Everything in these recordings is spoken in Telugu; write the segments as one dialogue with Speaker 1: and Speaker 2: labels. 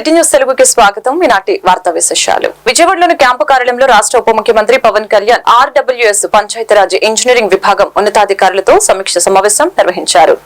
Speaker 1: సిటీ న్యూస్ తెలుగుకి స్వాగతం. ఈనాటి వార్తా విశేషాలు. విజయవాడలోని క్యాంపు కార్యాలయంలో రాష్ట్ర ఉప ముఖ్యమంత్రి పవన్ కళ్యాణ్ ఆర్డబ్ల్యూఎస్ పంచాయతీరాజ్ ఇంజనీరింగ్ విభాగం ఉన్నతాధికారులతో సమీక్ష సమావేశం నిర్వహించారు.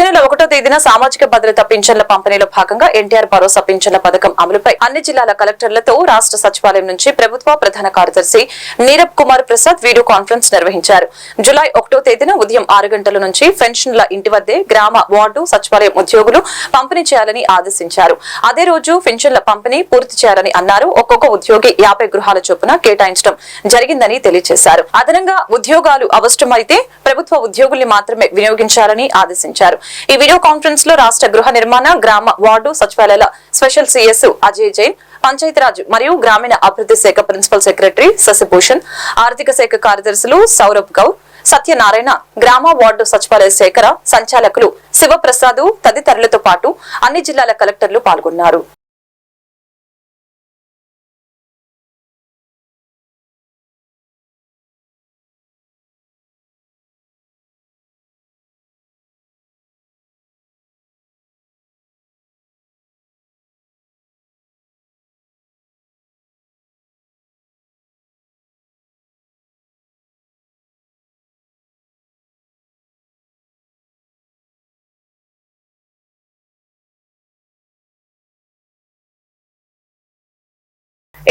Speaker 1: వచ్చే నెల ఒకటో తేదీన సామాజిక భద్రత పింఛన్ల పంపిణీలో భాగంగా ఎన్టీఆర్ భరోసా పింఛన్ల పథకం అమలుపై అన్ని జిల్లాల కలెక్టర్లతో రాష్ట్ర సచివాలయం నుంచి ప్రభుత్వ ప్రధాన కార్యదర్శి నీరబ్ కుమార్ ప్రసాద్ వీడియో కాన్ఫరెన్స్ నిర్వహించారు. జులై ఒకటో తేదీన ఉదయం ఆరు గంటల నుంచి పెన్షన్ల ఇంటి వద్దే గ్రామ వార్డు సచివాలయం ఉద్యోగులు పంపిణీ చేయాలని ఆదేశించారు. అదే రోజు పెన్షన్ల పంపిణీ పూర్తి చేయాలని అన్నారు. ఒక్కొక్క ఉద్యోగి యాభై గృహాల చొప్పున కేటాయించడం జరిగిందని తెలియజేశారు. అదనంగా ఉద్యోగాలు అవసరమైతే ప్రభుత్వ ఉద్యోగుల్ని మాత్రమే వినియోగించాలని ఆదేశించారు. ఈ వీడియో కాన్ఫరెన్స్లో రాష్ట్ర గృహ నిర్మాణ గ్రామ వార్డు సచివాలయాల స్పెషల్ సిఎస్ అజయ్ జైన్ పంచాయతీరాజ్ మరియు గ్రామీణ అభివృద్ధి శాఖ ప్రిన్సిపల్ సెక్రటరీ శశిభూషణ్ ఆర్థిక శాఖ కార్యదర్శులు సౌరభ్ గౌ సత్యనారాయణ గ్రామ వార్డు సచివాలయ శాఖ సంచాలకులు శివప్రసాద్ తదితరులతో పాటు అన్ని జిల్లాల కలెక్టర్లు పాల్గొన్నారు.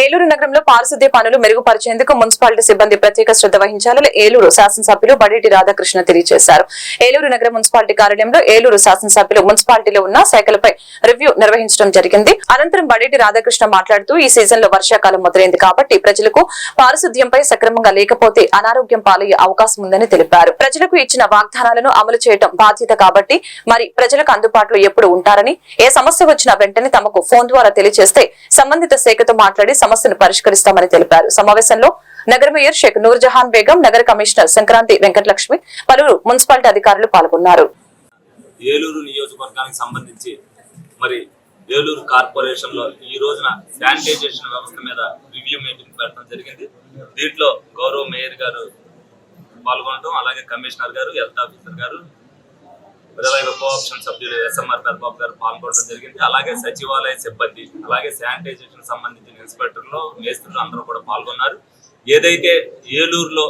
Speaker 1: ఏలూరు నగరంలో పారిశుద్ధ్య పనులు మెరుగుపరిచేందుకు మున్సిపాలిటీ సిబ్బంది ప్రత్యేక శ్రద్ధ వహించాలని ఏలూరు శాసనసభ్యులు బడేటి రాధాకృష్ణ తెలియజేశారు. ఏలూరు నగర మున్సిపాలిటీ కార్యాలయంలో ఏలూరు శాసనసభ్యులు మున్సిపాలిటీలో ఉన్న శాఖలపై రివ్యూ నిర్వహించడం జరిగింది. అనంతరం బడేటి రాధాకృష్ణ మాట్లాడుతూ ఈ సీజన్లో వర్షాకాలం మొదలైంది కాబట్టి ప్రజలకు పారిశుద్ధ్యంపై సక్రమంగా లేకపోతే అనారోగ్యం పాలయ్యే అవకాశం ఉందని తెలిపారు. ప్రజలకు ఇచ్చిన వాగ్దానాలను అమలు చేయడం బాధ్యత కాబట్టి మరి ప్రజలకు అందుబాటులో ఎప్పుడు ఉంటారని ఏ సమస్య వచ్చినా వెంటనే తమకు ఫోన్ ద్వారా తెలియజేస్తే సంబంధిత శాఖతో మాట్లాడి సమస్యను పరిష్కరిస్తామని తెలిపారు. సమావేశంలో నగర మేయర్ షేక్ నూర్జహాన్ బేగం నగర కమిషనర్ సంక్రాంతి వెంకటలక్ష్మి పలువురు మున్సిపాలిటీ అధికారులు పాల్గొన్నారు.
Speaker 2: ఏలూరు నియోజకవర్గానికి సంబంధించి మరి ఏలూరు కార్పొరేషన్లో ఈ రోజున శానిటైజేషన్ వ్యవస్థ మీద రివ్యూ మీటింగ్ పెట్టడం జరిగింది. దీంట్లో గౌరవ మేయర్ గారు పాల్గొనడం అలాగే కమిషనర్ గారు హెల్త్ ఆఫీసర్ గారు విధవైన కోఆప్షన్ సభ్యులు ఎస్ఎంఆర్ పెద్దబాబు గారు పాల్గొనడం జరిగింది. అలాగే సచివాలయ సిబ్బంది అలాగే శానిటైజేషన్ సంబంధించిన ఇన్స్పెక్టర్లు మేస్త్రులు అందరూ కూడా పాల్గొన్నారు. ఏదైతే ఏలూరులో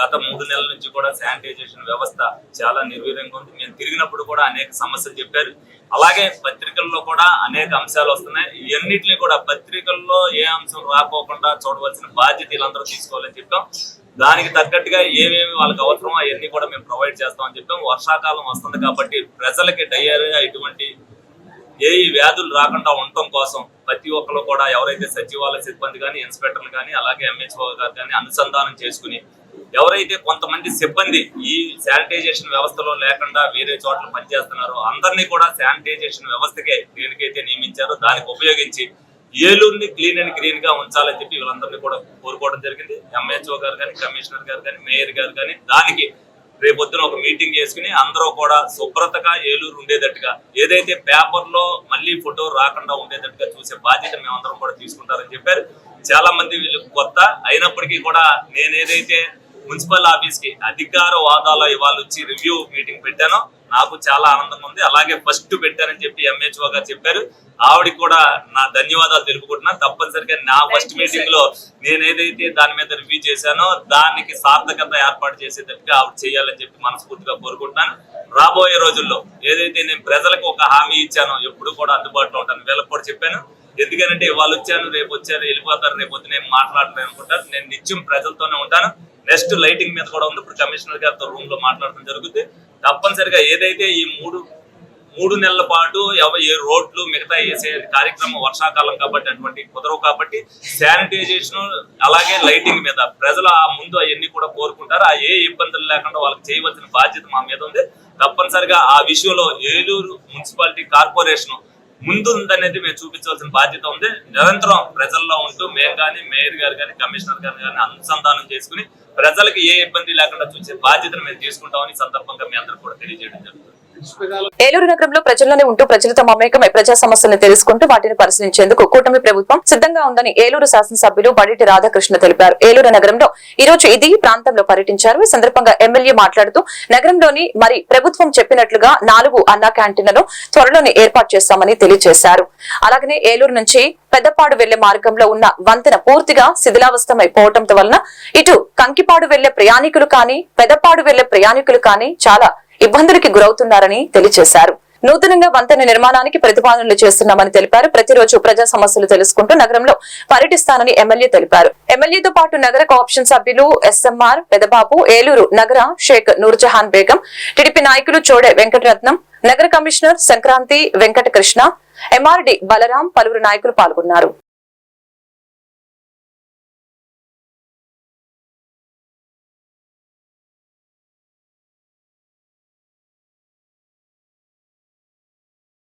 Speaker 2: గత మూడు నెలల నుంచి కూడా శానిటైజేషన్ వ్యవస్థ చాలా నిర్వీర్యంగా ఉంది. మేము తిరిగినప్పుడు కూడా అనేక సమస్యలు చెప్పారు. అలాగే పత్రికల్లో కూడా అనేక అంశాలు వస్తున్నాయి. ఇవన్నిటిని కూడా పత్రికల్లో ఏ అంశం రాకోకుండా చూడవలసిన బాధ్యత వీళ్ళందరూ తీసుకోవాలని చెప్పాం. దానికి తగ్గట్టుగా ఏమేమి వాళ్ళకి అవసరమో అవన్నీ కూడా మేము ప్రొవైడ్ చేస్తామని చెప్పాం. వర్షాకాలం వస్తుంది కాబట్టి ప్రజలకి డయేరియా ఇటువంటి ఏ వ్యాధులు రాకుండా ఉండటం కోసం ప్రతి ఒక్కరు కూడా ఎవరైతే సచివాలయ సిబ్బంది కానీ ఇన్స్పెక్టర్లు కానీ అలాగే ఎంహెచ్ఓ గారు కానీ అనుసంధానం చేసుకుని ఎవరైతే కొంతమంది సిబ్బంది ఈ శానిటైజేషన్ వ్యవస్థలో లేకుండా వేరే చోట్ల పనిచేస్తున్నారో అందరినీ కూడా శానిటైజేషన్ వ్యవస్థకే దేనికైతే నియమించారో. దానికి ఉపయోగించి ఏలూరుని క్లీన్ అండ్ గ్రీన్గా ఉంచాలని చెప్పి వీళ్ళందరినీ కూడా కోరుకోవడం జరిగింది. ఎంహెచ్ఓ గారు కానీ కమిషనర్ గారు కానీ మేయర్ గారు కానీ దానికి రేపొద్దున ఒక మీటింగ్ చేసుకుని అందరూ కూడా శుభ్రతగా ఏలూరు ఉండేటట్టుగా ఏదైతే పేపర్లో మళ్ళీ ఫోటో రాకుండా ఉండేటట్టుగా చూసే బాధ్యత మేమందరం కూడా తీసుకుంటారని చెప్పారు. చాలా మంది వీళ్ళు కొత్త అయినప్పటికీ కూడా నేనేదైతే మున్సిపల్ ఆఫీస్కి అధికార హోదాలో ఇవాళ వచ్చి రివ్యూ మీటింగ్ పెట్టానో. నాకు చాలా ఆనందంగా ఉంది. అలాగే ఫస్ట్ పెట్టారని చెప్పి ఎంహెచ్ఓ గారు చెప్పారు. ఆవిడకి కూడా నా ధన్యవాదాలు తెలుపుకుంటున్నా. తప్పనిసరిగా నా ఫస్ట్ మీటింగ్లో నేను ఏదైతే దాని మీద రివ్యూ చేశానో దానికి సార్థకత ఏర్పాటు చేసేటట్టుగా ఆవిడ చేయాలని చెప్పి మనస్ఫూర్తిగా కోరుకుంటున్నాను. రాబోయే రోజుల్లో ఏదైతే నేను ప్రజలకు ఒక హామీ ఇచ్చానో ఎప్పుడు కూడా అందుబాటులో ఉంటాను వీళ్ళకి కూడా చెప్పాను. ఎందుకంటే వాళ్ళు వచ్చాను రేపు వచ్చారు వెళ్ళిపోతారు రేపు వద్దు నేను మాట్లాడలేను అనుకుంటారు. నేను నిత్యం ప్రజలతోనే ఉంటాను.
Speaker 3: నెక్స్ట్ లైటింగ్ మీద కూడా ఉంది. ఇప్పుడు కమిషనర్ గారితో రూమ్లో మాట్లాడడం జరుగుతుంది. తప్పనిసరిగా ఏదైతే ఈ మూడు మూడు నెలల పాటు ఎవ ఏ రోడ్లు మిగతా వేసే కార్యక్రమం వర్షాకాలం కాబట్టి అటువంటి కుదరవు కాబట్టి శానిటైజేషన్ అలాగే లైటింగ్ మీద ప్రజలు ఆ ముందు అవన్నీ కూడా కోరుకుంటారు. ఆ ఏ ఇబ్బందులు లేకుండా వాళ్ళకి చేయవలసిన బాధ్యత మా మీద ఉంది. తప్పనిసరిగా ఆ విషయంలో ఏలూరు మున్సిపాలిటీ కార్పొరేషన్ ముందు ఉందనేది మేము చూపించవలసిన బాధ్యత ఉంది. నిరంతరం ప్రజల్లో ఉంటూ మేము కానీ మేయర్ గారు కానీ కమిషనర్ గారు కానీ అనుసంధానం చేసుకుని ప్రజలకు ఏ ఇబ్బంది లేకుండా చూసే బాధ్యతను మేము తీసుకుంటామని సందర్భంగా మీ అందరూ కూడా తెలియజేయడం జరుగుతుంది.
Speaker 1: ఏలూరు నగరంలో ప్రజల్లోనే ఉంటూ ప్రజలతో అమేకమై ప్రజా సమస్యలను తెలుసుకుంటూ వాటిని పరిశీలించేందుకు కూటమి ప్రభుత్వం సిద్ధంగా ఉందని ఏలూరు శాసనసభ్యులు బడిటి రాధాకృష్ణ తెలిపారు. ఏలూరు నగరంలో ఈ రోజు ఇది ప్రాంతంలో పర్యటించారు. ఈ సందర్భంగా ఎమ్మెల్యే మాట్లాడుతూ నగరంలోని మరి ప్రభుత్వం చెప్పినట్లుగా నాలుగు అన్నా క్యాంటీన్లను త్వరలోనే ఏర్పాటు చేస్తామని తెలియజేశారు. అలాగనే ఏలూరు నుంచి పెద్దపాడు వెళ్ళే మార్గంలో ఉన్న వంతెన పూర్తిగా శిథిలావస్థమైపోవటంతో వలన ఇటు కంకిపాడు వెళ్ళే ప్రయాణికులు కానీ పెద్దపాడు వెళ్ళే ప్రయాణికులు కానీ చాలా ఇబ్బందులకి గురవుతున్నారని తెలియజేశారు నూతనంగా వంతెన నిర్మాణానికి ప్రతిపాదనలు చేస్తున్నామని తెలిపారు. ప్రతిరోజు ప్రజా సమస్యలు తెలుసుకుంటూ నగరంలో పర్యటిస్తానని ఎమ్మెల్యే తెలిపారు. ఎమ్మెల్యేతో పాటు నగర కోఆప్షన్ సభ్యులు ఎస్ఎంఆర్ పెదబాబు ఏలూరు నగర షేక్ నూర్జహాన్ బేగం టీడీపీ నాయకులు చోడే వెంకటరత్నం నగర కమిషనర్ సంక్రాంతి వెంకటకృష్ణ ఎంఆర్డి బలరాం పలువురు నాయకులు పాల్గొన్నారు.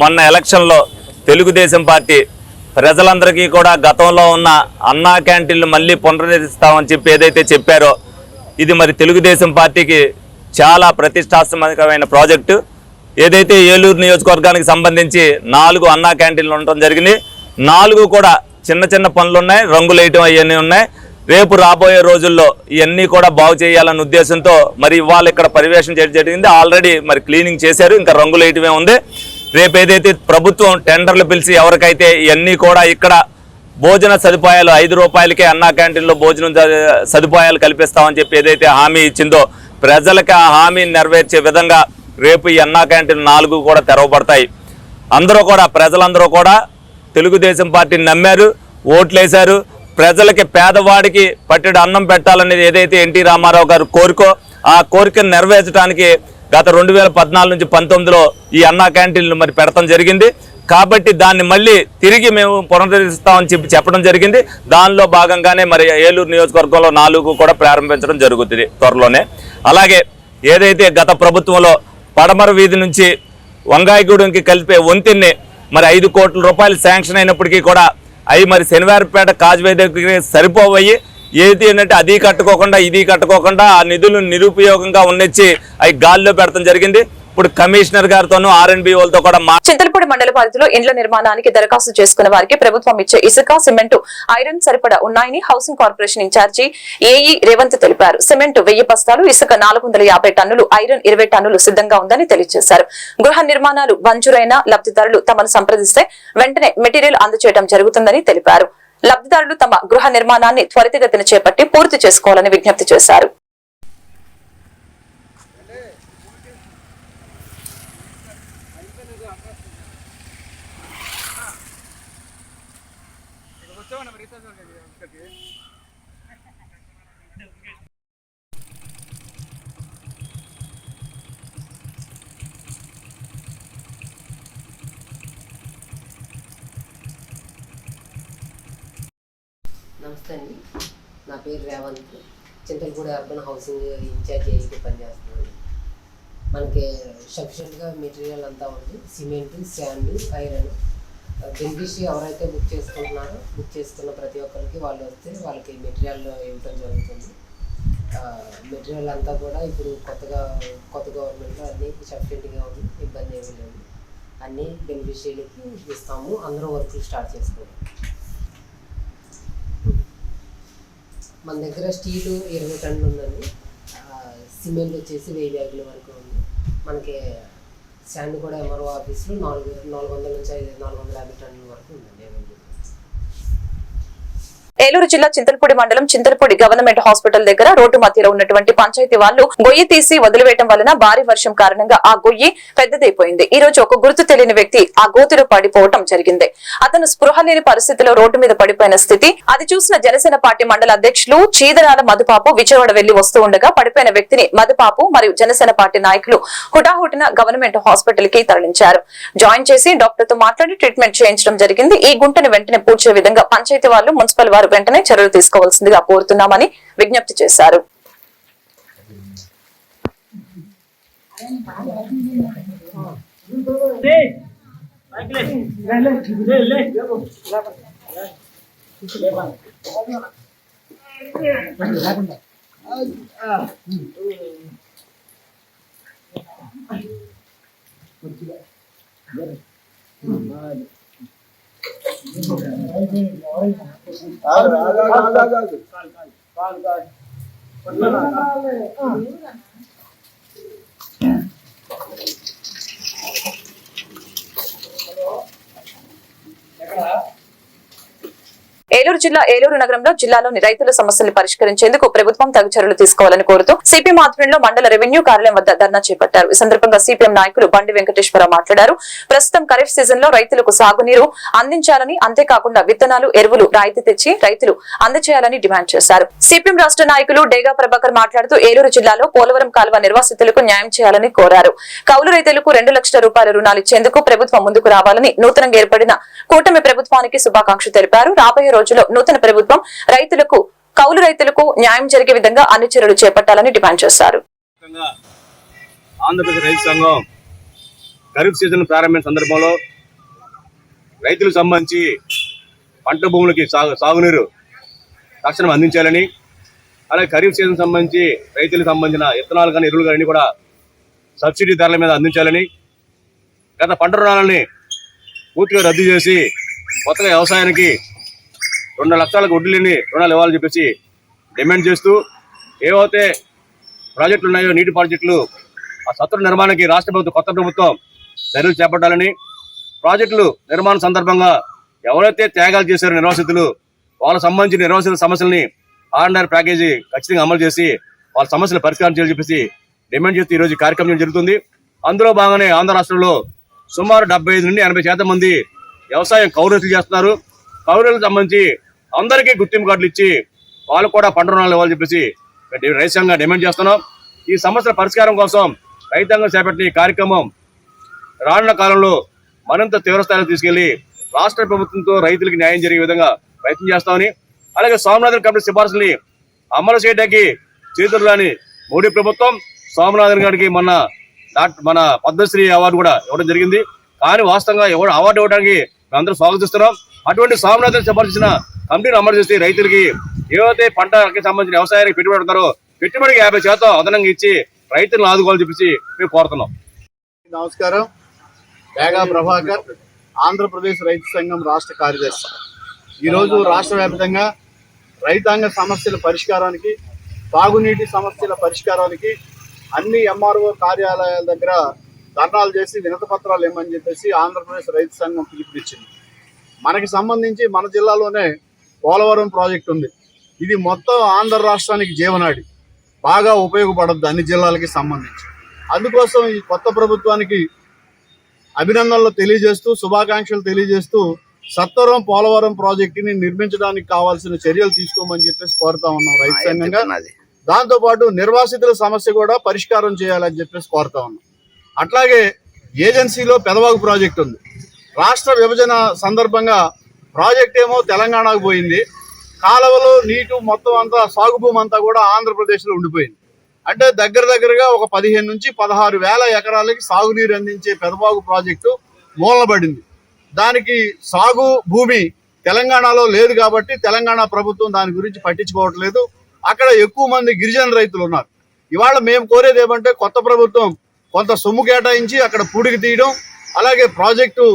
Speaker 3: మొన్న ఎలక్షన్లో తెలుగుదేశం పార్టీ ప్రజలందరికీ కూడా గతంలో ఉన్న అన్నా క్యాంటీన్లు మళ్ళీ పునరుద్ధరిస్తామని చెప్పి ఏదైతే చెప్పారో ఇది మరి తెలుగుదేశం పార్టీకి చాలా ప్రతిష్టాత్మకమైన ప్రాజెక్టు. ఏదైతే ఏలూరు నియోజకవర్గానికి సంబంధించి నాలుగు అన్నా క్యాంటీన్లు ఉండటం జరిగింది. నాలుగు కూడా చిన్న చిన్న పనులు ఉన్నాయి రంగులు వేయటం అవన్నీ ఉన్నాయి. రేపు రాబోయే రోజుల్లో ఇవన్నీ కూడా బాగు చేయాలన్న ఉద్దేశంతో మరి ఇవాళ ఇక్కడ పరివేషం చేయడం జరిగింది. ఆల్రెడీ మరి క్లీనింగ్ చేశారు ఇంకా రంగులు వేయటమే ఉంది. రేపు ఏదైతే ప్రభుత్వం టెండర్లు పిలిచి ఎవరికైతే ఇవన్నీ కూడా ఇక్కడ భోజన సదుపాయాలు ఐదు రూపాయలకే అన్నా క్యాంటీన్లో భోజనం సదుపాయాలు కల్పిస్తామని చెప్పి ఏదైతే హామీ ఇచ్చిందో ప్రజలకు ఆ హామీని నెరవేర్చే విధంగా రేపు ఈ అన్నా క్యాంటీన్ నాలుగు కూడా తెరవబడతాయి. అందరూ కూడా ప్రజలందరూ కూడా తెలుగుదేశం పార్టీని నమ్మారు ఓట్లేశారు. ప్రజలకి పేదవాడికి పట్టెడు అన్నం పెట్టాలనేది ఏదైతే ఎన్టీ రామారావు గారు కోరికో ఆ కోరికను నెరవేర్చడానికి గత రెండు వేల పద్నాలుగు నుంచి పంతొమ్మిదిలో ఈ అన్నా క్యాంటీన్లు మరి పెడతాం జరిగింది. కాబట్టి దాన్ని మళ్ళీ తిరిగి మేము పునరుద్ధరిస్తామని చెప్పి చెప్పడం జరిగింది. దానిలో భాగంగానే మరి ఏలూరు నియోజకవర్గంలో నాలుగు కూడా ప్రారంభించడం జరుగుతుంది త్వరలోనే. అలాగే ఏదైతే గత ప్రభుత్వంలో పడమర వీధి నుంచి వంగాయగూడెంకి కలిపే వంతెన్ని మరి ఐదు కోట్ల రూపాయలు శాంక్షన్ అయినప్పటికీ కూడా అవి మరి శనివారపేట కాజ్వే దగ్గర సరిపోవయ్యి ఏది ఏంటంటే అది కట్టుకోకుండా ఇది కట్టుకోకుండా ఆ నిధులు నిరుపయోగంగా ఉన్నచ్చి అవి గాల్లో పెడతాం జరిగింది. ఇప్పుడు కమిషనర్ గారితోనూ ఆర్ఎన్బి వాళ్ళతో కూడా మా
Speaker 1: చింతలపూడి మండల పరిధిలో ఇండ్ల నిర్మాణానికి దరఖాస్తు చేసుకున్న వారికి ప్రభుత్వం ఇచ్చే ఇసుక సిమెంట్ ఐరన్ సరిపడా ఉన్నాయని housing corporation incharge AE Revanth తెలిపారు. సిమెంట్ వెయ్యి బస్తాలు ఇసుక నాలుగు వందల యాభై టన్నులు ఐరన్ ఇరవై టన్నులు సిద్ధంగా ఉందని తెలియజేశారు. గృహ నిర్మాణాలు మంజూరైన లబ్దిదారులు తమను సంప్రదిస్తే వెంటనే మెటీరియల్ అందజేయడం జరుగుతుందని తెలిపారు. లబ్దిదారులు తమ గృహ నిర్మాణాన్ని త్వరితగతిన చేపట్టి పూర్తి చేసుకోవాలని విజ్ఞప్తి చేశారు.
Speaker 4: నమస్తే అండి నా పేరు Revanth. Chintalapudi urban housing incharge అయితే పనిచేస్తున్నాను. మనకి సఫిషియెంట్గా మెటీరియల్ అంతా ఉంది. Cement sand iron. బెనిఫిషి ఎవరైతే బుక్ చేసుకుంటున్నారో బుక్ చేసుకున్న ప్రతి ఒక్కరికి వాళ్ళు వస్తే వాళ్ళకి మెటీరియల్ ఇవ్వటం జరుగుతుంది. మెటీరియల్ అంతా కూడా ఇప్పుడు కొత్తగా కొత్త గవర్నమెంట్లో అన్నీ సఫిషియెంట్గా ఉంది. ఇబ్బంది ఏమీ లేదు. అన్నీ బెనిఫిషియరీకి ఇస్తాము. అందరూ వర్క్లు స్టార్ట్ చేసుకోవాలి. మన దగ్గర స్టీలు ఇరవై టన్నులు ఉందండి. సిమెంట్ వచ్చేసి వెయ్యి బ్యాగుల వరకు ఉంది. మనకి శాండ్ కూడా ఎంఆర్ఓ ఆఫీస్లో నాలుగు నాలుగు వందల నుంచి ఐదు నాలుగు వందల యాభై టన్నుల వరకు ఉందండి అవైలబుల్.
Speaker 1: ఏలూరు జిల్లా చింతలపూడి మండలం చింతలపూడి గవర్నమెంట్ హాస్పిటల్ దగ్గర రోడ్డు మధ్యలో ఉన్నటువంటి పంచాయతీ వాళ్ళు గొయ్యి తీసి వదిలివేయడం వలన భారీ వర్షం కారణంగా ఆ గొయ్యి పెద్దదైపోయింది. ఈ రోజు ఒక గుర్తు తెలియని వ్యక్తి ఆ గోతిలో పడిపోవటం జరిగింది. అతను స్పృహ లేని పరిస్థితిలో రోడ్డు మీద పడిపోయిన స్థితి అది చూసిన జనసేన పార్టీ మండల అధ్యక్షులు చీదరాల మధుపాపు విజయవాడ వెళ్ళి వస్తూ ఉండగా పడిపోయిన వ్యక్తిని మధుపాపు మరియు జనసేన పార్టీ నాయకులు హుటాహుటిన గవర్నమెంట్ హాస్పిటల్కి తరలించారు. జాయిన్ చేసి డాక్టర్తో మాట్లాడి ట్రీట్మెంట్ చేయించడం జరిగింది. ఈ గుంటను వెంటనే పూడ్చే విధంగా పంచాయతీ వాళ్ళు మున్సిపల్ వారు వెంటనే చర్యలు తీసుకోవాల్సిందిగా కోరుతున్నామని విజ్ఞప్తి చేశారు.
Speaker 5: ఆగు, ఆగు, ఆగు, ఆగు.
Speaker 1: ఏలూరు జిల్లా ఏలూరు నగరంలో జిల్లాలోని రైతుల సమస్యలు పరిష్కరించేందుకు ప్రభుత్వం తగు చర్యలు తీసుకోవాలని కోరుతూ సిపిఎం ఆధ్వర్యంలో మండల రెవెన్యూ కార్యాలయం వద్ద ధర్నా చేపట్టారు. ఈ సందర్భంగా సిపిఎం నాయకులు బండి వెంకటేశ్వరరావు మాట్లాడారు. ప్రస్తుతం ఖరీఫ్ సీజన్లో రైతులకు సాగునీరు అందించాలని అంతేకాకుండా విత్తనాలు ఎరువులు రాయితీ తెచ్చి రైతులు అందజేయాలని డిమాండ్ చేశారు. సిపిఎం రాష్ట్ర నాయకులు డేగా ప్రభాకర్ మాట్లాడుతూ ఏలూరు జిల్లాలో పోలవరం కాలువ నిర్వాసితులకు న్యాయం చేయాలని కోరారు. కౌలు రైతులకు రెండు లక్షల రూపాయల రుణాలు ఇచ్చేందుకు ప్రభుత్వం ముందుకు రావాలని నూతనంగా ఏర్పడిన కూటమి ప్రభుత్వానికి శుభాకాంక్షలు తెలిపారు. రాబోయే రోజుల్లో నూతన ప్రభుత్వం రైతులకు కౌలు రైతులకు న్యాయం జరిగే విధంగా అన్ని చర్యలు చేపట్టాలని డిమాండ్ చేశారు.
Speaker 6: ఆంధ్రప్రదేశ్ రైతు సంఘం ఖరీఫ్ సీజన్ ప్రారంభమైన సందర్భంలో రైతులకు సంబంధించి పంట భూములకి సాగు సాగునీరు తక్షణం అందించాలని అలాగే ఖరీఫ్ సీజన్ సంబంధించి రైతులకు సంబంధించిన విత్తనాలు కానీ ఎరువులు కానీ కూడా సబ్సిడీ ధరల మీద అందించాలని గత పంట రుణాలని పూర్తిగా రద్దు చేసి కొత్తగా వ్యవసాయానికి రెండు లక్షలకు వడ్డీలని రుణాలు ఇవ్వాలని చెప్పేసి డిమాండ్ చేస్తూ ఏవైతే ప్రాజెక్టులు ఉన్నాయో నీటి ప్రాజెక్టులు ఆ సత్రు నిర్మాణానికి రాష్ట్ర ప్రభుత్వం కొత్త ప్రభుత్వం చర్యలు చేపట్టాలని ప్రాజెక్టులు నిర్మాణ సందర్భంగా ఎవరైతే త్యాగాలు చేశారో నిర్వాసితులు వాళ్ళకు సంబంధించిన నిర్వాసితుల సమస్యల్ని ఆర్ఎన్ఆర్ ప్యాకేజీ ఖచ్చితంగా అమలు చేసి వాళ్ళ సమస్యలు పరిష్కారం చేయాలని చెప్పేసి డిమాండ్ చేస్తూ ఈరోజు కార్యక్రమం జరుగుతుంది. అందులో భాగంగానే ఆంధ్ర రాష్ట్రంలో సుమారు డెబ్బై ఐదు నుండి ఎనభై శాతం మంది వ్యవసాయం కౌరుతులు చేస్తున్నారు. కౌరులకు సంబంధించి అందరికీ గుర్తింపు కార్డులు ఇచ్చి వాళ్ళు కూడా పంట రుణాలు ఇవ్వాలని చెప్పేసి మేము డిమాండ్ చేస్తున్నాం. ఈ సమస్యల పరిష్కారం కోసం రైతాంగం చేపట్టిన ఈ కార్యక్రమం రానున్న కాలంలో మరింత తీవ్రస్థాయిలో తీసుకెళ్ళి రాష్ట్ర ప్రభుత్వంతో రైతులకు న్యాయం జరిగే విధంగా ప్రయత్నం చేస్తామని అలాగే స్వామినాథన్ కమిటీ సిఫార్సుని అమలు చేయడానికి చేతుల్లోని మోడీ ప్రభుత్వం స్వామినాథన్ గారికి మొన్న మన పద్మశ్రీ అవార్డు కూడా ఇవ్వడం జరిగింది. కానీ వాస్తవంగా ఎవరు అవార్డు ఇవ్వడానికి మేమందరూ స్వాగతిస్తున్నాం. అటువంటి స్వామినాథన్ సిఫార్సిన కమిటీని అమలు చేసి రైతులకి ఏవైతే పంటకి సంబంధించిన వ్యవసాయానికి పెట్టుబడి పెడతారో పెట్టుబడికి యాభై శాతం అదనంగా ఇచ్చి రైతులను ఆదుకోవాలని చెప్పేసి మేము కోరుతున్నాం.
Speaker 5: నమస్కారం. వేగా ప్రభాకర్ ఆంధ్రప్రదేశ్ రైతు సంఘం రాష్ట్ర కార్యదర్శి. ఈరోజు రాష్ట్ర వ్యాప్తంగా రైతాంగ సమస్యల పరిష్కారానికి తాగునీటి సమస్యల పరిష్కారానికి అన్ని ఎంఆర్ఓ కార్యాలయాల దగ్గర ధర్నాలు చేసి వినత పత్రాలు ఇవ్వమని చెప్పేసి ఆంధ్రప్రదేశ్ రైతు సంఘం పిలుపునిచ్చింది. మనకి సంబంధించి మన జిల్లాలోనే పోలవరం ప్రాజెక్ట్ ఉంది. ఇది మొత్తం ఆంధ్ర రాష్ట్రానికి జీవనాడి. బాగా ఉపయోగపడద్దు అన్ని జిల్లాలకి సంబంధించి. అందుకోసం ఈ కొత్త ప్రభుత్వానికి అభినందనలు తెలియజేస్తూ శుభాకాంక్షలు తెలియజేస్తూ సత్వరం పోలవరం ప్రాజెక్టుని నిర్మించడానికి కావాల్సిన చర్యలు తీసుకోమని చెప్పేసి కోరుతా ఉన్నాం రైతు సంఘంగా. దాంతో పాటు నిర్వాసితుల సమస్య కూడా పరిష్కారం చేయాలని చెప్పేసి కోరుతా ఉన్నాం. అట్లాగే ఏజెన్సీలో పెదవాగు ప్రాజెక్ట్ ఉంది. రాష్ట్ర విభజన సందర్భంగా ప్రాజెక్ట్ ఏమో తెలంగాణకు పోయింది. కాలువలు నీటు మొత్తం అంతా సాగు భూమి అంతా కూడా ఆంధ్రప్రదేశ్లో ఉండిపోయింది. అంటే దగ్గర దగ్గరగా ఒక పదిహేను నుంచి పదహారు వేల ఎకరాలకి సాగునీరు అందించే పెదబాగు ప్రాజెక్టు మూలనబడింది దానికి సాగు భూమి తెలంగాణలో లేదు కాబట్టి తెలంగాణ ప్రభుత్వం దాని గురించి పట్టించుకోవట్లేదు. అక్కడ ఎక్కువ మంది గిరిజన రైతులు ఉన్నారు. ఇవాళ మేము కోరేది ఏమంటే కొత్త ప్రభుత్వం కొంత సొమ్ము కేటాయించి అక్కడ పూడికి తీయడం అలాగే ప్రాజెక్టు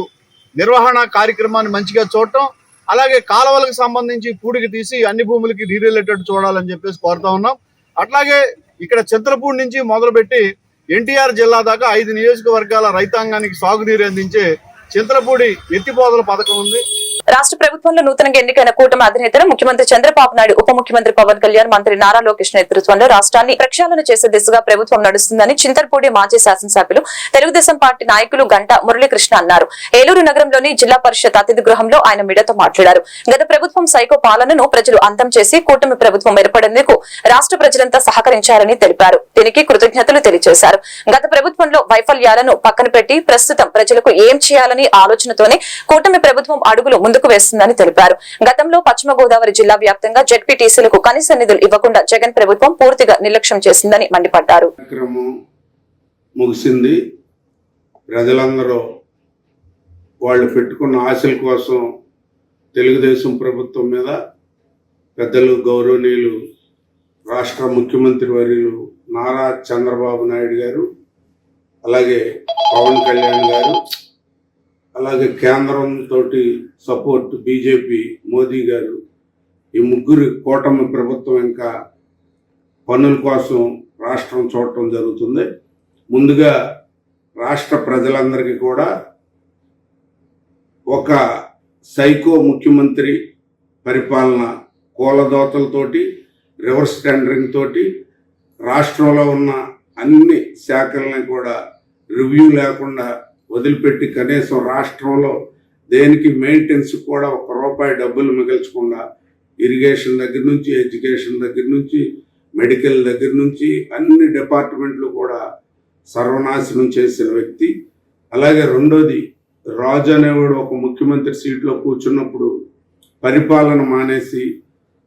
Speaker 5: నిర్వహణ కార్యక్రమాన్ని మంచిగా చూడటం అలాగే కాలువలకు సంబంధించి పూడికి తీసి అన్ని భూములకి రిలేటెడ్ చూడాలని చెప్పేసి కోరుతా ఉన్నాం. అట్లాగే ఇక్కడ చింతలపూడి నుంచి మొదలుపెట్టి ఎన్టీఆర్ జిల్లా దాకా ఐదు నియోజకవర్గాల రైతాంగానికి సాగునీరు అందించే చింతలపూడి ఎత్తిపోదల పథకం ఉంది.
Speaker 1: రాష్ట్ర ప్రభుత్వంలో నూతనంగా ఎన్నికైన కూటమి అధినేతలు ముఖ్యమంత్రి చంద్రబాబు నాయుడు ఉప ముఖ్యమంత్రి పవన్ కళ్యాణ్ మంత్రి నారా లోకేష్ నేతృత్వంలో రాష్ట్రాన్ని ప్రక్షాళన చేసే దిశగా ప్రభుత్వం నడుస్తుందని చింతర్పూడి మాజీ శాసనసభ్యులు తెలుగుదేశం పార్టీ నాయకులు గంట మురళీకృష్ణ అన్నారు. ఏలూరు నగరంలోని జిల్లా పరిషత్ అతిథి గృహంలో ఆయన మీడియాతో మాట్లాడారు. గత ప్రభుత్వం సైకో పాలనను ప్రజలు అంతం చేసి కూటమి ప్రభుత్వం ఏర్పడేందుకు రాష్ట్ర ప్రజలంతా సహకరించారని తెలిపారు. దీనికి కృతజ్ఞతలు తెలియజేశారు. గత ప్రభుత్వంలో వైఫల్యాలను పక్కన పెట్టి ప్రస్తుతం ప్రజలకు ఏం చేయాలని ఆలోచనతోనే కూటమి ప్రభుత్వం అడుగులు ముందుకు వేస్తుందని తెలిపారు. గతంలో పశ్చిమ గోదావరి జిల్లా వ్యాప్తంగా జెడ్పీటీసీలకు కనీస నిధులు ఇవ్వకుండా జగన్ ప్రభుత్వం పూర్తిగా నిర్లక్ష్యం చేసిందని మండిపడ్డారు.
Speaker 7: ముగిసింది. ప్రజలందరూ వాళ్ళు పెట్టుకున్న ఆశల కోసం తెలుగుదేశం ప్రభుత్వం మీద పెద్దలు గౌరవనీయులు రాష్ట్ర ముఖ్యమంత్రి వర్యులు నారా చంద్రబాబు నాయుడు గారు అలాగే పవన్ కళ్యాణ్ గారు అలాగే కేంద్రంతో సపోర్ట్ బీజేపీ మోదీ గారు. ఈ ముగ్గురు కూటమి ప్రభుత్వం ఇంకా పనుల కోసం రాష్ట్రం చూడటం జరుగుతుంది. ముందుగా రాష్ట్ర ప్రజలందరికీ కూడా ఒక సైకో ముఖ్యమంత్రి పరిపాలన కూలదోతలతోటి రివర్స్ టెండరింగ్ తోటి రాష్ట్రంలో ఉన్న అన్ని శాఖల్ని కూడా రివ్యూ లేకుండా వదిలిపెట్టి కనీసం రాష్ట్రంలో దేనికి మెయింటెన్స్ కూడా ఒక రూపాయి డబ్బులు మిగల్చకుండా ఇరిగేషన్ దగ్గర నుంచి ఎడ్యుకేషన్ దగ్గర నుంచి మెడికల్ దగ్గర నుంచి అన్ని డిపార్ట్మెంట్లు కూడా సర్వనాశనం చేసిన వ్యక్తి. అలాగే రెండోది రాజు అనేవాడు ఒక ముఖ్యమంత్రి సీట్లో కూర్చున్నప్పుడు పరిపాలన మానేసి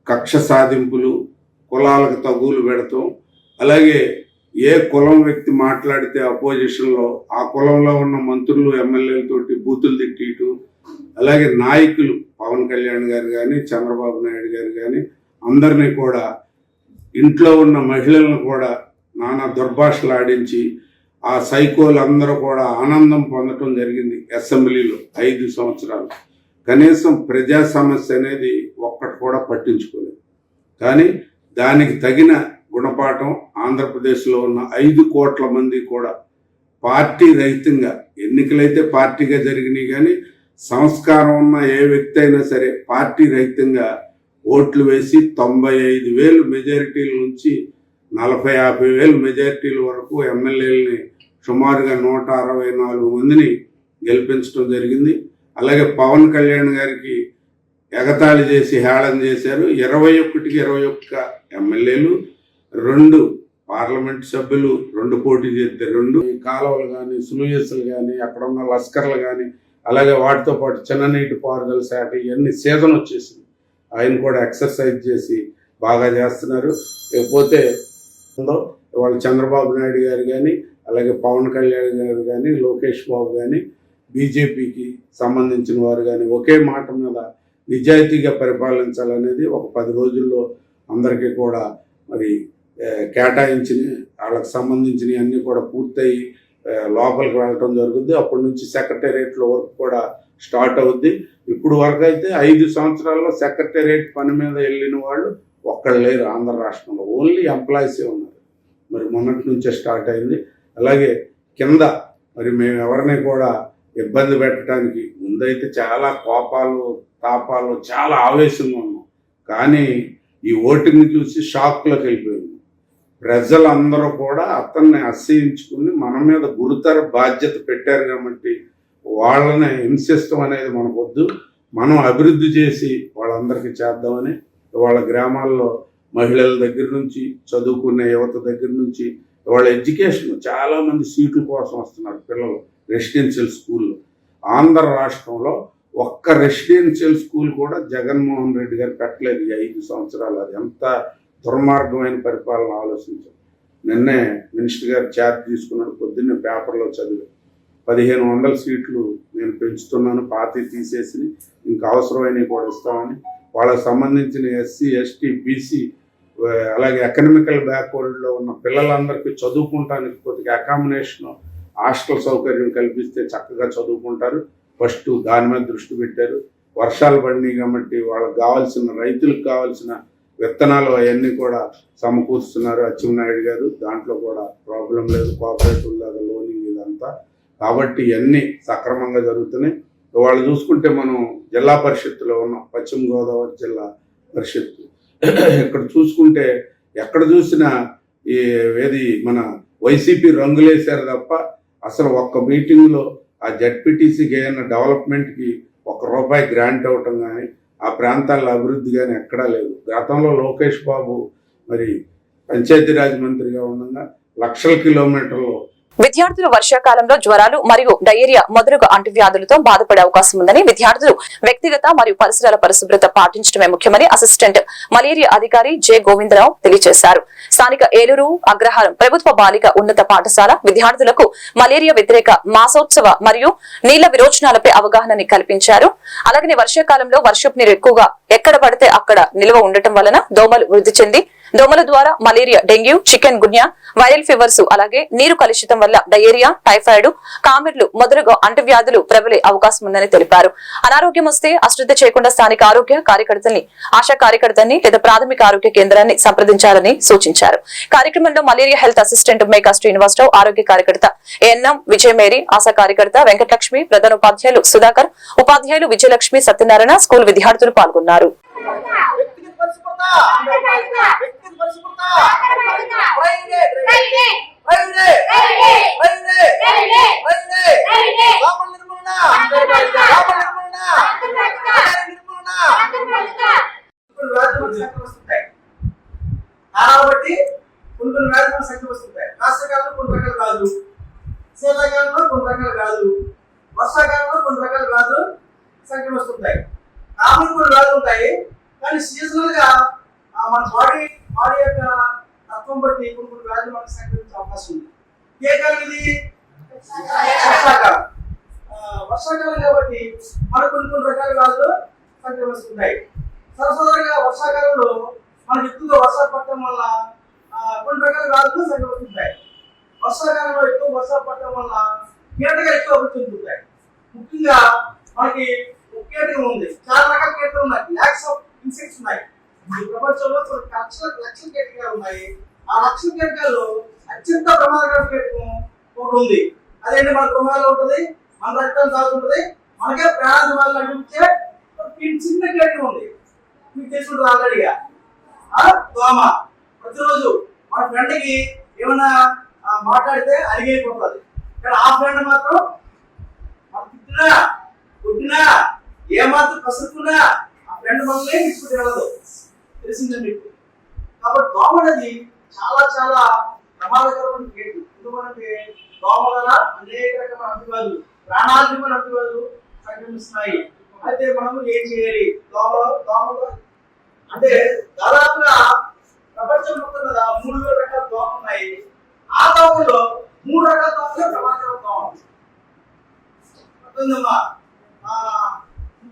Speaker 7: కక్ష సాధింపులు కులాలకు తగులు పెడతాం. అలాగే ఏ కులం వ్యక్తి మాట్లాడితే అపోజిషన్లో ఆ కులంలో ఉన్న మంత్రులు ఎమ్మెల్యేలతోటి బూతులు తిట్టియటం అలాగే నాయకులు పవన్ కళ్యాణ్ గారు కానీ చంద్రబాబు నాయుడు గారు కానీ అందరినీ కూడా ఇంట్లో ఉన్న మహిళలను కూడా నానా దుర్భాషలు ఆడించి ఆ సైకోలు అందరూ కూడా ఆనందం పొందటం జరిగింది అసెంబ్లీలో ఐదు సంవత్సరాలు. కనీసం ప్రజా సమస్య అనేది ఒక్కటి కూడా పట్టించుకోలేదు. కానీ దానికి తగిన గుణపాఠం ఆంధ్రప్రదేశ్లో ఉన్న ఐదు కోట్ల మంది కూడా పార్టీ రహితంగా ఎన్నికలైతే పార్టీగా జరిగినాయి కానీ సంస్కారం ఉన్న ఏ వ్యక్తి అయినా సరే పార్టీ రహితంగా ఓట్లు వేసి తొంభై ఐదు వేలు మెజారిటీల నుంచి నలభై యాభై వేలు మెజారిటీల వరకు ఎమ్మెల్యేలని సుమారుగా నూట అరవై నాలుగు మందిని గెలిపించడం జరిగింది. అలాగే పవన్ కళ్యాణ్ గారికి ఎగతాళి చేసి హేళన చేశారు. ఇరవై ఒకటికి ఇరవై ఒక్క ఎమ్మెల్యేలు రెండు పార్లమెంట్ సభ్యులు రెండు పోటీ చేస్తే రెండు. కాలువలు కానీ సులుయస్లు కానీ అక్కడ ఉన్న లస్కర్లు కానీ అలాగే వాటితో పాటు చిన్న నీటి పారుదల శాఖ ఇవన్నీ సీజన్ వచ్చేసింది. ఆయన కూడా ఎక్సర్సైజ్ చేసి బాగా చేస్తున్నారు. లేకపోతే వాళ్ళు చంద్రబాబు నాయుడు గారు కానీ అలాగే పవన్ కళ్యాణ్ గారు కానీ లోకేష్ బాబు కానీ బీజేపీకి సంబంధించిన వారు కానీ ఒకే మాట మీద నిజాయితీగా పరిపాలించాలనేది ఒక పది రోజుల్లో అందరికీ కూడా మరి కేటాయించిన వాళ్ళకి సంబంధించినవి అన్నీ కూడా పూర్తయి లోపలికి వెళ్ళటం జరుగుద్ది. అప్పటి నుంచి సెక్రటేరియట్లో వర్క్ కూడా స్టార్ట్ అవుద్ది. ఇప్పుడు వరకు అయితే ఐదు సంవత్సరాల్లో సెక్రటేరియట్ పని మీద వెళ్ళిన వాళ్ళు ఒక్కళ్ళు లేరు ఆంధ్ర రాష్ట్రంలో. ఓన్లీ ఎంప్లాయీసే ఉన్నారు. మరి మొన్నటి నుంచే స్టార్ట్ అయింది. అలాగే కింద మరి మేము ఎవరిని కూడా ఇబ్బంది పెట్టడానికి ముందైతే చాలా కోపాలు తాపాలు చాలా ఆవేశంగా ఉన్నాం. కానీ ఈ ఓటింగ్ చూసి షాక్లోకి వెళ్ళిపోయింది ప్రజలందరూ కూడా అతన్ని అసహించుకుని మన మీద గురుతర బాధ్యత పెట్టారు కాబట్టి వాళ్ళని హింసిస్తాం అనేది మనకు వద్దు మనం అభివృద్ధి చేసి వాళ్ళందరికీ చేద్దామని వాళ్ళ గ్రామాల్లో మహిళల దగ్గర నుంచి చదువుకునే యువత దగ్గర నుంచి వాళ్ళ ఎడ్యుకేషన్ చాలామంది సీట్ల కోసం వస్తున్నారు పిల్లలు రెసిడెన్షియల్ స్కూల్లో ఆంధ్ర రాష్ట్రంలో ఒక్క రెసిడెన్షియల్ స్కూల్ కూడా జగన్మోహన్ రెడ్డి గారు పెట్టలేదు ఈ ఐదు సంవత్సరాలు. అది ఎంత దుర్మార్గమైన పరిపాలన ఆలోచించాం. నిన్నే మినిస్టర్ గారు ఛార్జ్ తీసుకున్నాడు పొద్దున్నే పేపర్లో చదివి పదిహేను వందల సీట్లు నేను పెంచుతున్నాను పాతి తీసేసి ఇంకా అవసరమైనవి కూడా ఇస్తామని. వాళ్ళకి సంబంధించిన ఎస్సీ ఎస్టీ బీసీ అలాగే ఎకనామికల్ బ్యాక్వర్డ్లో ఉన్న పిల్లలందరికీ చదువుకుంటానికి కొద్దిగా అకామిడేషన్ హాస్టల్ సౌకర్యం కల్పిస్తే చక్కగా చదువుకుంటారు. ఫస్ట్ దాని మీద దృష్టి పెట్టారు. వర్షాలు పడినాయి కాబట్టి వాళ్ళకి కావాల్సిన రైతులకు కావాల్సిన విత్తనాలు అవన్నీ కూడా సమకూరుస్తున్నారు. అచ్చెన్నాయుడు గారు దాంట్లో కూడా ప్రాబ్లం లేదు కోఆపరేటివ్ లాగా లోనింగ్ ఇదంతా. కాబట్టి ఇవన్నీ సక్రమంగా జరుగుతున్నాయి. వాళ్ళు చూసుకుంటే మనం జిల్లా పరిషత్తులో ఉన్నాం పశ్చిమ గోదావరి జిల్లా పరిషత్తు. ఇక్కడ చూసుకుంటే ఎక్కడ చూసినా ఈ ఏది మన వైసీపీ రంగులేశారు తప్ప అసలు ఒక్క మీటింగ్లో ఆ జడ్పీటీసీకి ఏదైనా డెవలప్మెంట్కి ఒక రూపాయి గ్రాంట్ అవ్వటం కానీ ఆ ప్రాంతాల్లో అభివృద్ధి కానీ ఎక్కడా లేదు. గతంలో లోకేష్ బాబు మరి పంచాయతీరాజ్ మంత్రిగా ఉండగా లక్షల కిలోమీటర్లు
Speaker 1: విద్యార్థులు వర్షాకాలంలో జ్వరాలు మరియు డయేరియా మొదలగు అంటువ్యాధులతో బాధపడే అవకాశం ఉందని విద్యార్థులు వ్యక్తిగత మరియు పరిసరాల పరిశుభ్రత పాటించడమే ముఖ్యమని అసిస్టెంట్ మలేరియా అధికారి జె గోవిందరావు తెలియజేశారు. స్థానిక ఏలూరు అగ్రహారం ప్రభుత్వ బాలిక ఉన్నత పాఠశాల విద్యార్థులకు మలేరియా వ్యతిరేక మాసోత్సవ మరియు నీళ్ళ విరోచనాలపై అవగాహనని కల్పించారు. అలాగనే వర్షాకాలంలో వర్షపు నీరు ఎక్కువగా ఎక్కడ పడితే అక్కడ నిల్వ ఉండటం వలన దోమలు వృద్ధి చెంది దోమల ద్వారా malaria dengue chikungunya viral fevers అలాగే నీరు కలుషితం వల్ల డయేరియా టైఫాయిడ్ కామెర్లు మొదలుగా అంటువ్యాధులు ప్రబలే అవకాశం ఉందని తెలిపారు. అనారోగ్యం వస్తే అశ్రద్ధ చేయకుండా స్థానిక ఆరోగ్య కార్యకర్తల్ని ఆశా కార్యకర్తల్ని లేదా ప్రాథమిక ఆరోగ్య కేంద్రాన్ని సంప్రదించాలని సూచించారు. కార్యక్రమంలో malaria health assistant Meka Srinivasa Rao ఆరోగ్య కార్యకర్త ఎన్ఎం విజయమేరి ఆశా కార్యకర్త వెంకటలక్ష్మి ప్రధాన ఉపాధ్యాయులు సుధాకర్ ఉపాధ్యాయులు విజయలక్ష్మి సత్యనారాయణ స్కూల్ విద్యార్థులు పాల్గొన్నారు.
Speaker 8: పరిశుభ్రత. వ్యక్తిగత పరిశుభ్రత. Friday Friday Friday Friday Friday లోపల నిర్మూలన లోపల నిర్మూలన నిర్మూలన కొన్ని వ్యాధులు మనకు సంఖ్య వస్తుంటాయి కాలాలు బట్టి కొన్ని కొన్ని వ్యాధులు సంఖ్య వస్తుంటాయి వేసవికాలంలో కొన్ని రకాల వ్యాధులు శీతాకాలంలో కొన్ని రకాల వ్యాధులు వర్షాకాలంలో కొన్ని రకాల వ్యాధులు సంఖ్య వస్తుంటాయి కామన్ కొన్ని వ్యాధులు ఉంటాయి. కానీ సీజనల్గా మన బాడీ బాడీ యొక్క తత్వం బట్టి కొన్ని కొన్ని వ్యాధులు మనకు సంక్రమించే అవకాశం ఉంది. ఏ కాలం ఇది? వర్షాకాలం. వర్షాకాలం కాబట్టి మనకు కొన్ని కొన్ని రకాల వ్యాధులు సంక్రమిస్తుంటాయి. సరసదరగా వర్షాకాలంలో మనకు ఎక్కువగా వర్షాలు పడటం వల్ల కొన్ని రకాల వ్యాధులు సంక్రమిస్తుంటాయి. వర్షాకాలంలో ఎక్కువ వర్షాలు పడటం వల్ల కీటకాలు ఎక్కువ అభివృద్ధి ముఖ్యంగా మనకి కీటకం ఉంది. చాలా రకాల కీటకం ఉన్నాయి. ల్యాక్స్ ఆఫ్ ఇన్సెక్ట్స్ ఉన్నాయి. ఈ ప్రపంచంలో కొన్ని లక్షల లక్షల కేటకాలు ఉన్నాయి. ఆ లక్షల కీటకాల్లో అత్యంత ప్రమాదకర కేటకం ఒకటి ఉంది. అదేంటి మన గృహాల్లో ఉంటుంది? మన రక్తం తాగుతుంటది. మనకే ప్రాణాధిమాలను అనిపించే ఒక చిన్న- చిన్న ఉంది. మీకు తెలిసి ఆల్రెడీగా ఆ దోమ. ప్రతిరోజు మన ఫ్రెండ్కి ఏమైనా మాట్లాడితే అలిగైపోతుంది కానీ ఆ ఫ్రెండ్ మాత్రం మన తిట్టినా కొట్టినా ఏమాత్రం కసుకున్నా రెండు మందులే మనల్ని విడిచిపెట్టి తెలిసిందే మీకు? కాబట్టి దోమ అనేది చాలా చాలా ప్రమాదకరమైన కీటకం ఎందుకంటే దోమ వల్ల అనేక రకమైన అంటువ్యాధులు ప్రాణాధికమైన అంటువ్యాధులు సంక్రమిస్తున్నాయి. అయితే మనము ఏం చేయాలి? దోమలు దోమలు? అంటే దాదాపుగా ప్రపంచం మొత్తం మీద మూడు వేల రకాల దోమ ఉన్నాయి. ఆ దోమలో మూడు రకాల దోమలు ప్రమాదకర దోమ అర్థమైందమ్మా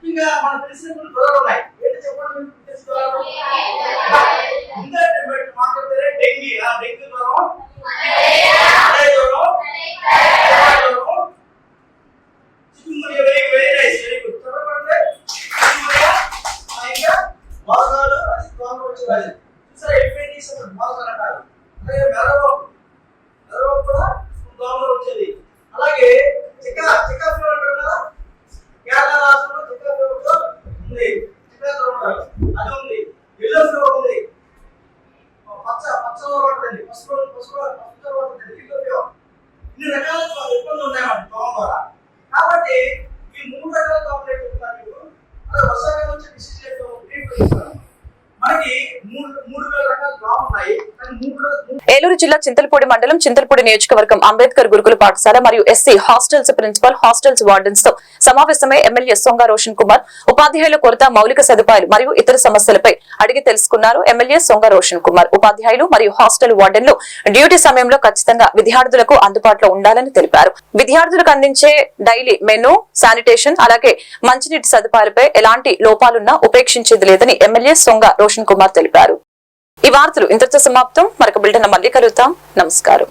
Speaker 8: ముఖ్యంగా మన తెలిసిన కొన్ని జ్వరాలు ఉన్నాయి. ఏంటి చెప్పండి? మీకు తెలిసిన జ్వరాలు ఇంకా మాట్లాడితే డెంగీ ఆ డెంగీ జ్వరం మలేరియా జ్వరం జ్వరం chicken very very nice very good చెప్పండి ఇంకా మోసాలు అది దోమలు వచ్చే వ్యాధి చూసారా ఎఫ్ఐటీస్ మోసాలు అంటారు అలాగే మెరవకు మెరవకు కూడా దోమలు వచ్చేది అలాగే చికా చికా ఫీవర్ అంటారు కదా కేరళ రాష్ట్రంలో చికా ఫీవర్ కూడా ఉంది చికా ఫీవర్ అంటారు అది ఉంది ఎల్లో ఫీవర్ ఉంది పచ్చ పచ్చ ఉంటుంది పసుపు పసుపు పసుపు ఉంటుంది ఎల్లో ఫీవర్ ఇన్ని రకాల ఇబ్బందులు ఉన్నాయన్నమాట దోమ ద్వారా కాబట్టి ఈ మూడు రకాల దోమలు ఏంటి చెప్తాను మీకు అదే వర్షాకాలం వచ్చే డిసీజ్ ఏంటో ట్రీట్మెంట్ ఇస్తాను మనకి మూడు మూడు వేల రకాల దోమలు ఉన్నాయి కానీ మూడు రకాల- మూడు
Speaker 1: ఏలూరు జిల్లా చింతలపూడి మండలం చింతలపూడి నియోజకవర్గం అంబేద్కర్ గురుకుల పాఠశాల మరియు ఎస్సీ హాస్టల్స్ ప్రిన్సిపల్ హాస్టల్స్ వార్డెన్స్తో సమావేశమై ఎమ్మెల్యే సొంగ రోషన్ కుమార్ ఉపాధ్యాయుల కొరత మౌలిక సదుపాయాలు మరియు ఇతర సమస్యలపై అడిగి తెలుసుకున్నారు ఎమ్మెల్యే సొంగ రోషన్ కుమార్. ఉపాధ్యాయులు మరియు హాస్టల్ వార్డెన్లు డ్యూటీ సమయంలో ఖచ్చితంగా విద్యార్థులకు అందుబాటులో ఉండాలని తెలిపారు. విద్యార్థులకు అందించే డైలీ మెను శానిటేషన్ అలాగే మంచినీటి సదుపాయాలపై ఎలాంటి లోపాలున్నా ఉపేక్షించేది లేదని ఎమ్మెల్యే సొంగ రోషన్ కుమార్ తెలిపారు. ఈ వార్తలు ఇంతటితో సమాప్తం. మరొక బిల్డన్ మళ్ళీ కలుగుతాం నమస్కారం.